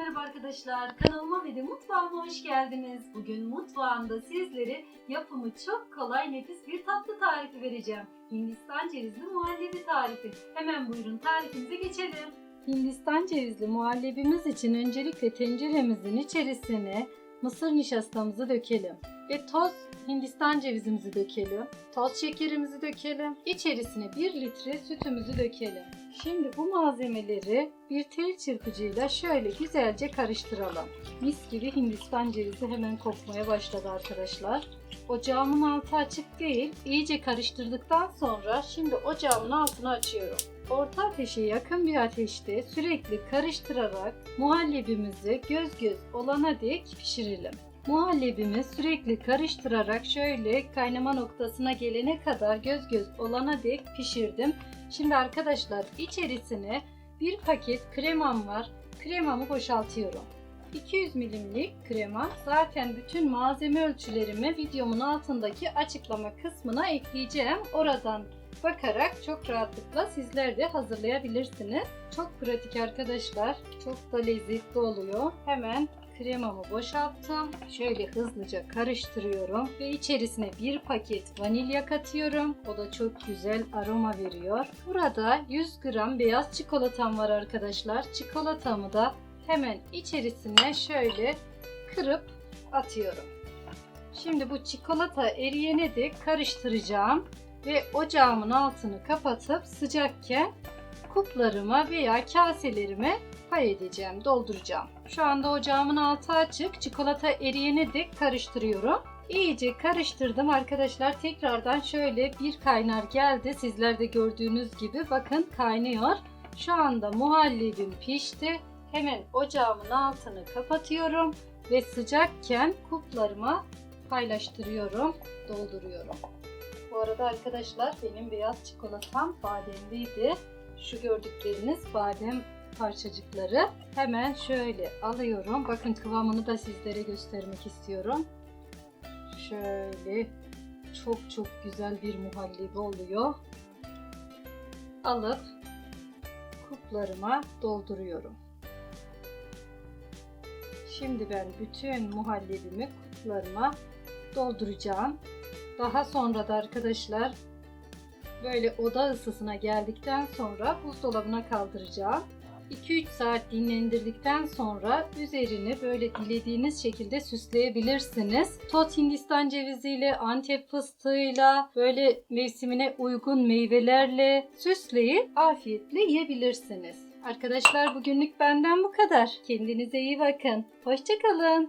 merhaba arkadaşlar. Kanalıma ve de mutfağıma hoş geldiniz. Bugün mutfağımda sizlere yapımı çok kolay nefis bir tatlı tarifi vereceğim. Hindistan cevizli muhallebi tarifi. Hemen buyurun tarifimize geçelim. Hindistan cevizli muhallebimiz için öncelikle tenceremizin içerisine mısır nişastamızı dökelim. Ve toz Hindistan cevizimizi dökelim. Toz şekerimizi dökelim. İçerisine 1 litre sütümüzü dökelim. Şimdi bu malzemeleri bir tel çırpıcıyla şöyle güzelce karıştıralım. Mis gibi Hindistan cevizi hemen kokmaya başladı arkadaşlar. Ocağımın altı açık değil. İyice karıştırdıktan sonra şimdi ocağımın altını açıyorum. Orta ateşe yakın bir ateşte sürekli karıştırarak muhallebimizi göz göz olana dek pişirelim. Muhallebimi sürekli karıştırarak şöyle kaynama noktasına gelene kadar göz göz olana dek pişirdim. Şimdi arkadaşlar içerisine bir paket kremam var. Kremamı boşaltıyorum. 200 milimlik krema. Zaten bütün malzeme ölçülerimi videomun altındaki açıklama kısmına ekleyeceğim. Oradan bakarak çok rahatlıkla sizler de hazırlayabilirsiniz. Çok pratik arkadaşlar. Çok da lezzetli oluyor. Hemen kremamı boşalttım. Şöyle hızlıca karıştırıyorum ve içerisine bir paket vanilya katıyorum. O da çok güzel aroma veriyor. Burada 100 gram beyaz çikolatam var arkadaşlar. Çikolatamı da hemen içerisine şöyle kırıp atıyorum. Şimdi bu çikolata eriyene de karıştıracağım ve ocağımın altını kapatıp sıcakken kuplarıma veya kaselerime pay edeceğim, dolduracağım. Şu anda ocağımın altı açık. Çikolata eriyene dek karıştırıyorum. İyice karıştırdım arkadaşlar. Tekrardan şöyle bir kaynar geldi. Sizler de gördüğünüz gibi bakın kaynıyor. Şu anda muhallebim pişti. Hemen ocağımın altını kapatıyorum ve sıcakken kuplarıma paylaştırıyorum, dolduruyorum. Bu arada arkadaşlar benim beyaz çikolatam bademliydi. Şu gördükleriniz badem parçacıkları. Hemen şöyle alıyorum. Bakın kıvamını da sizlere göstermek istiyorum. Şöyle çok çok güzel bir muhallebi oluyor. Alıp kuplarıma dolduruyorum. Şimdi ben bütün muhallebimi kuplarıma dolduracağım. Daha sonra da arkadaşlar böyle oda ısısına geldikten sonra buzdolabına kaldıracağım. 2-3 saat dinlendirdikten sonra üzerini böyle dilediğiniz şekilde süsleyebilirsiniz. Tot Hindistan ceviziyle, Antep fıstığıyla, böyle mevsimine uygun meyvelerle süsleyip afiyetle yiyebilirsiniz. Arkadaşlar bugünlük benden bu kadar. Kendinize iyi bakın. Hoşçakalın.